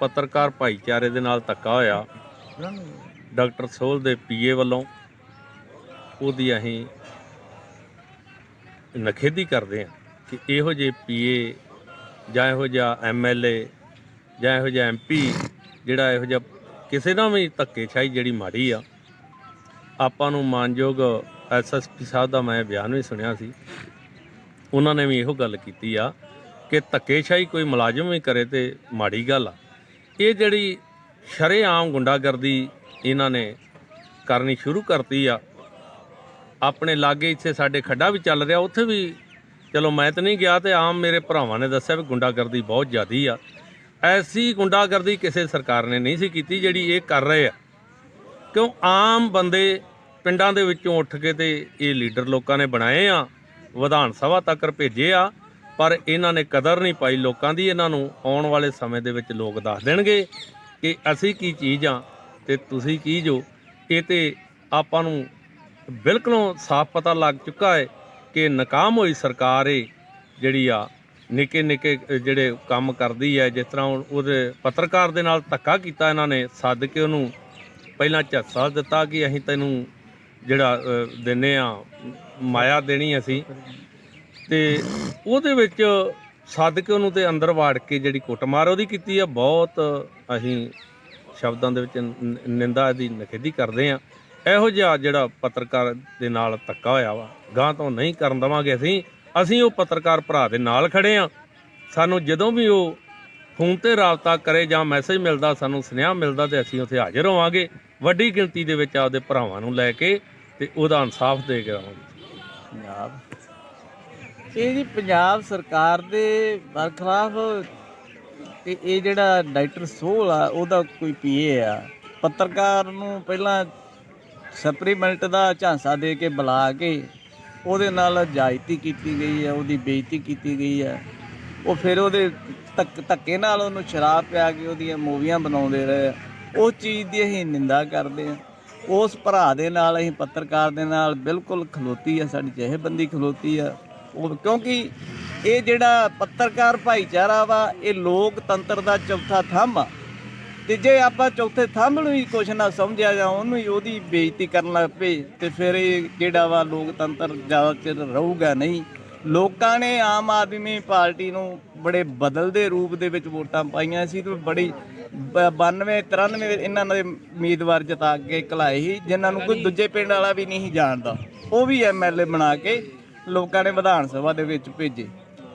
ਪੱਤਰਕਾਰ ਭਾਈਚਾਰੇ ਦੇ ਨਾਲ ਧੱਕਾ ਹੋਇਆ। ਡਾਕਟਰ ਸੋਲ ਦੇ ਪੀਏ ਵੱਲੋਂ ਉਹਦੀ ਅਸੀਂ ਨਖੇਦੀ ਕਰਦੇ ਹਾਂ ਕਿ ਇਹੋ ਜਿਹੇ ਪੀਏ ਜਾਂ ਇਹੋ ਜਿਹਾ ਐਮਐਲਏ ਜਾਂ ਇਹੋ ਜਿਹਾ ਐਮਪੀ ਜਿਹੜਾ ਇਹੋ ਜਿਹਾ ਕਿਸੇ ਨਾਲ ਵੀ ਧੱਕੇਸ਼ਾਹੀ ਜਿਹੜੀ ਮਾੜੀ ਆ, ਆਪਾਂ ਨੂੰ ਮਾਨਯੋਗ ਐਸਐਸਪੀ ਸਾਹਿਬ ਦਾ ਮੈਂ ਬਿਆਨ ਵੀ ਸੁਣਿਆ ਸੀ। ਉਹਨਾਂ ਨੇ ਵੀ ਇਹੋ ਗੱਲ ਕੀਤੀ ਆ ਕਿ ਧੱਕੇਸ਼ਾਹੀ ਕੋਈ ਮੁਲਾਜ਼ਮ ਵੀ ਕਰੇ ਤੇ ਮਾੜੀ ਗੱਲ ਆ। ਇਹ ਜਿਹੜੀ ਸ਼ਰੇਆਮ ਗੁੰਡਾਗਰਦੀ ਇਹਨਾਂ ਨੇ ਕਰਨੀ ਸ਼ੁਰੂ ਕਰਤੀ ਆ, ਆਪਣੇ ਲਾਗੇ ਇੱਥੇ ਸਾਡੇ ਖੱਡਾ ਵੀ ਚੱਲ ਰਿਹਾ, ਉੱਥੇ ਵੀ ਚਲੋ ਮੈਂ ਤਾਂ ਨਹੀਂ ਗਿਆ ਤੇ ਆਮ ਮੇਰੇ ਭਰਾਵਾਂ ਨੇ ਦੱਸਿਆ ਵੀ ਗੁੰਡਾਗਰਦੀ ਬਹੁਤ ਜ਼ਿਆਦੀ ਆ। ਐਸੀ ਗੁੰਡਾਗਰਦੀ ਕਿਸੇ ਸਰਕਾਰ ਨੇ ਨਹੀਂ ਸੀ ਕੀਤੀ ਜਿਹੜੀ ਇਹ ਕਰ ਰਹੇ ਆ। ਕਿਉਂ? ਆਮ ਬੰਦੇ ਪਿੰਡਾਂ ਦੇ ਵਿੱਚੋਂ ਉੱਠ ਕੇ ਤੇ ਇਹ ਲੀਡਰ ਲੋਕਾਂ ਨੇ ਬਣਾਏ ਆ, ਵਿਧਾਨ ਸਭਾ ਤੱਕ ਭੇਜੇ ਆ ਪਰ ਇਹਨਾਂ ਨੇ ਕਦਰ ਨਹੀਂ ਪਾਈ। ਲੋਕਾਂ ਦੀ ਇਹਨਾਂ ਨੂੰ ਆਉਣ ਵਾਲੇ ਸਮੇਂ ਦੇ ਵਿੱਚ ਲੋਕ ਦੱਸ ਦੇਣਗੇ ਕਿ ਅਸੀਂ ਕੀ ਚੀਜ਼ ਆ ਤੇ ਤੁਸੀਂ ਕੀ ਜੋ। ਇਹ ਤੇ ਆਪਾਂ ਨੂੰ ਬਿਲਕੁਲੋਂ ਸਾਫ਼ ਪਤਾ ਲੱਗ ਚੁੱਕਾ ਹੈ ਕਿ ਨਾਕਾਮ ਹੋਈ ਸਰਕਾਰ ਏ ਜਿਹੜੀ ਆ ਨਿੱਕੇ ਨਿੱਕੇ ਜਿਹੜੇ ਕੰਮ ਕਰਦੀ ਹੈ ਜਿਸ ਤਰ੍ਹਾਂ ਹੁਣ ਉਹਦੇ ਪੱਤਰਕਾਰ ਦੇ ਨਾਲ ਧੱਕਾ ਕੀਤਾ ਇਹਨਾਂ ਨੇ ਸੱਦ ਕੇ ਉਹਨੂੰ ਪਹਿਲਾਂ ਝੱਸਾ ਦਿੱਤਾ ਕਿ ਅਸੀਂ ਤੈਨੂੰ ਜਿਹੜਾ ਅ, ਦਿੰਨੇ ਆ ਮਾਇਆ ਦੇਣੀ ਅਸੀਂ। ਤੇ ਉਹਦੇ ਵਿੱਚ ਸੱਦ ਕੇ ਉਹਨੂੰ ਤੇ ਅੰਦਰ ਵਾੜ ਕੇ ਜਿਹੜੀ ਕੁੱਟਮਾਰ ਉਹਦੀ ਕੀਤੀ ਆ, ਬਹੁਤ ਅਸੀਂ ਸ਼ਬਦਾਂ ਦੇ ਵਿੱਚ ਨਿੰਦਾ ਦੀ ਨਖੇਦੀ ਕਰਦੇ ਆ। ਇਹੋ ਜਿਹਾ ਜਿਹੜਾ ਪੱਤਰਕਾਰ ਦੇ ਨਾਲ ਧੱਕਾ ਹੋਇਆ ਵਾ ਗਾਂ ਤੋਂ ਨਹੀਂ ਕਰਨ ਦਵਾਂਗੇ ਅਸੀਂ ਅਸੀਂ ਉਹ ਪੱਤਰਕਾਰ ਭਰਾ ਦੇ ਨਾਲ ਖੜੇ ਆ। ਸਾਨੂੰ ਜਦੋਂ ਵੀ ਉਹ ਫੋਨ ਤੇ ਰਾਬਤਾ ਕਰੇ ਜਾਂ ਮੈਸੇਜ ਮਿਲਦਾ, ਸਾਨੂੰ ਸੁਨੇਹਾ ਮਿਲਦਾ ਤੇ ਅਸੀਂ ਉੱਥੇ ਹਾਜ਼ਰ ਹੋਵਾਂਗੇ। ਵੱਡੀ ਗਿਣਤੀ ਦੇ ਵਿੱਚ ਆਪਦੇ ਭਰਾਵਾਂ ਨੂੰ ਲੈ ਕੇ ਤੇ ਉਹਦਾ ਇਨਸਾਫ ਦੇ ਕੇ ਆਵਾਂਗੇ। ਪੰਜਾਬ ਇਹ ਜੀ ਪੰਜਾਬ ਸਰਕਾਰ ਦੇ ਬਰਖਲਾਫ ਤੇ ਇਹ ਜਿਹੜਾ ਡਾਕਟਰ ਸੋਲ ਆ, ਉਹਦਾ ਕੋਈ ਪੀਏ ਆ। ਪੱਤਰਕਾਰ ਨੂੰ ਪਹਿਲਾਂ ਸਪਰੀਮੈਂਟ ਦਾ ਝਾਂਸਾ ਦੇ ਕੇ ਬੁਲਾ ਕੇ ਉਹਦੇ ਨਾਲ ਜਾਇਤੀ ਕੀਤੀ ਗਈ ਹੈ ਉਹਦੀ ਬੇਇੱਜ਼ਤੀ ਕੀਤੀ ਗਈ ਹੈ ਉਹ ਫਿਰ ਉਹਦੇ ਧੱਕ, ਧੱਕੇ ਨਾਲ ਉਹਨੂੰ ਸ਼ਰਾਬ ਪਿਆ ਕੇ ਉਹਦੀਆਂ ਮੂਵੀਆਂ ਬਣਾਉਂਦੇ ਰਹੇ ਉਹ ਚੀਜ਼ ਦੀ ਅਸੀਂ ਨਿੰਦਾ ਕਰਦੇ ਹਾਂ ਉਸ ਭਰਾ ਦੇ ਨਾਲ, ਅਸੀਂ ਪੱਤਰਕਾਰ ਦੇ ਨਾਲ ਬਿਲਕੁਲ ਖਲੋਤੀ ਆ, ਸਾਡੀ ਜਹੇਬੰਦੀ ਖਲੋਤੀ ਆ। ਉਹ ਕਿਉਂਕਿ ਇਹ ਜਿਹੜਾ ਪੱਤਰਕਾਰ ਭਾਈਚਾਰਾ ਵਾ, ਇਹ ਲੋਕਤੰਤਰ ਦਾ ਚੌਥਾ ਥੰਮ ਆ। ਤੇ ਜੇ ਆਪਾਂ ਚੌਥੇ ਥੰਮ ਨੂੰ ਹੀ ਕੁਛ ਨਾ ਸਮਝਿਆ ਜਾਂ ਉਹਨੂੰ ਹੀ ਉਹਦੀ ਬੇਇੱਜ਼ਤੀ ਕਰਨ ਲੱਗ ਪਏ, ਤੇ ਫਿਰ ਇਹ ਜਿਹੜਾ ਵਾ ਲੋਕਤੰਤਰ ਜ਼ਿਆਦਾ ਚਿਰ ਰਹੂਗਾ ਨਹੀਂ। ਲੋਕਾਂ ਨੇ ਆਮ ਆਦਮੀ ਪਾਰਟੀ ਨੂੰ ਬੜੇ ਬਦਲਦੇ ਰੂਪ ਦੇ ਵਿੱਚ ਵੋਟਾਂ ਪਾਈਆਂ ਸੀ ਤੇ ਬੜੀ 92 93 ਇਹਨਾਂ ਦੇ ਉਮੀਦਵਾਰ ਜਿਤਾ ਕੇ ਘਲਾਏ ਸੀ, ਜਿਨ੍ਹਾਂ ਨੂੰ ਕੋਈ ਦੂਜੇ ਪਿੰਡ ਵਾਲਾ ਵੀ ਨਹੀਂ ਜਾਣਦਾ। ਉਹ ਵੀ ਐਮਐਲਏ ਬਣਾ ਕੇ ਲੋਕਾਂ ਨੇ ਵਿਧਾਨ ਸਭਾ ਦੇ ਵਿੱਚ ਭੇਜੇ।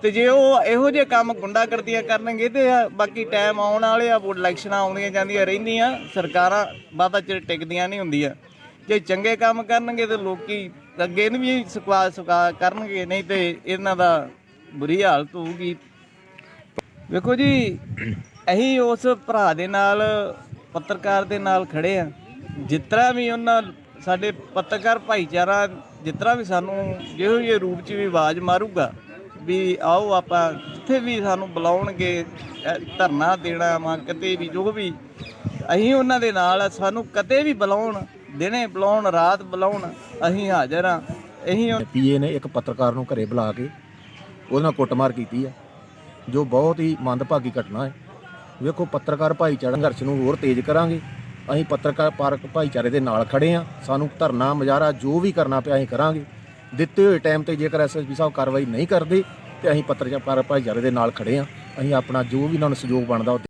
ਤੇ ਜੇ ਉਹ ਇਹੋ ਜਿਹੇ ਕੰਮ ਗੁੰਡਾਗਰਦੀਆਂ ਕਰਨਗੇ ਤੇ ਬਾਕੀ ਟਾਈਮ ਆਉਣ ਵਾਲੇ ਆ ਇਲੈਕਸ਼ਨਾਂ ਆਉਂਦੀਆਂ ਜਾਂਦੀਆਂ ਰਹਿੰਦੀਆਂ, ਸਰਕਾਰਾਂ ਬਾਅਦ ਚਿਰ ਟਿਕਦੀਆਂ ਨਹੀਂ ਹੁੰਦੀਆਂ। ਜੇ ਚੰਗੇ ਕੰਮ ਕਰਨਗੇ ਤੇ ਲੋਕੀ ਅੱਗੇ ਨੂੰ ਵੀ ਸੁਕਾ ਸੁਕਾ ਕਰਨਗੇ, ਨਹੀਂ ਤੇ ਇਹਨਾਂ ਦਾ ਬੁਰੀ ਹਾਲਤ ਹੋਊਗੀ। ਵੇਖੋ ਜੀ, ਅਸੀਂ ਉਸ ਭਰਾ ਦੇ ਨਾਲ, ਪੱਤਰਕਾਰ ਦੇ ਨਾਲ ਖੜੇ ਆ। ਜਿਸ ਤਰ੍ਹਾਂ ਵੀ ਉਹਨਾਂ ਸਾਡੇ ਪੱਤਰਕਾਰ ਭਾਈਚਾਰਾ ਜਿਸ ਤਰ੍ਹਾਂ ਵੀ ਸਾਨੂੰ ਜਿਹੋ ਜਿਹੇ ਰੂਪ 'ਚ ਵੀ ਆਵਾਜ਼ ਮਾਰੂਗਾ, ਵੀ ਆਓ ਆਪਾਂ ਜਿੱਥੇ ਵੀ ਸਾਨੂੰ ਬੁਲਾਉਣਗੇ ਧਰਨਾ ਦੇਣਾ ਵਾ, ਕਿਤੇ ਵੀ ਜੋ ਵੀ, ਅਸੀਂ ਉਹਨਾਂ ਦੇ ਨਾਲ ਸਾਨੂੰ ਕਦੇ ਵੀ ਬੁਲਾਉਣ, ਦਿਨੇ ਬੁਲਾਉਣ, ਰਾਤ ਬੁਲਾਉਣ, ਅਸੀਂ ਹਾਜ਼ਰ ਆ ਅਸੀਂ ਉਹ- ਪੀਏ ਨੇ ਇੱਕ ਪੱਤਰਕਾਰ ਨੂੰ ਘਰੇ ਬੁਲਾ ਕੇ ਉਹਦੇ ਨਾਲ ਕੁੱਟਮਾਰ ਕੀਤੀ ਹੈ ਜੋ ਬਹੁਤ ਹੀ ਮੰਦਭਾਗੀ ਘਟਨਾ ਹੈ। ਵੇਖੋ, ਪੱਤਰਕਾਰ ਭਾਈਚਾਰਾ ਸੰਘਰਸ਼ ਨੂੰ ਹੋਰ ਤੇਜ਼ ਕਰਾਂਗੇ। ਅਸੀਂ ਪੱਤਰਕਾਰ ਪਾਰਕ ਭਾਈਚਾਰੇ ਦੇ ਨਾਲ ਖੜੇ ਆ। ਸਾਨੂੰ ਧਰਨਾ, ਮੁਜ਼ਾਹਰਾ ਜੋ ਵੀ ਕਰਨਾ ਪਿਆ ਅਸੀਂ ਕਰਾਂਗੇ। ਦਿੱਤੇ ਹੋਏ ਟਾਈਮ ਤੇ ਜੇਕਰ ਐਸਐਸਪੀ ਸਾਹਿਬ ਕਾਰਵਾਈ ਨਹੀਂ ਕਰਦੇ ਤੇ ਅਸੀਂ ਪੱਤਰਕਾਰ ਪਾਰਕ ਭਾਈਚਾਰੇ ਦੇ ਨਾਲ ਖੜੇ ਆ। ਅਸੀਂ ਆਪਣਾ ਜੋ ਵੀ ਉਹਨਾਂ ਨੂੰ ਸਹਿਯੋਗ ਬਣਦਾ ਉਹ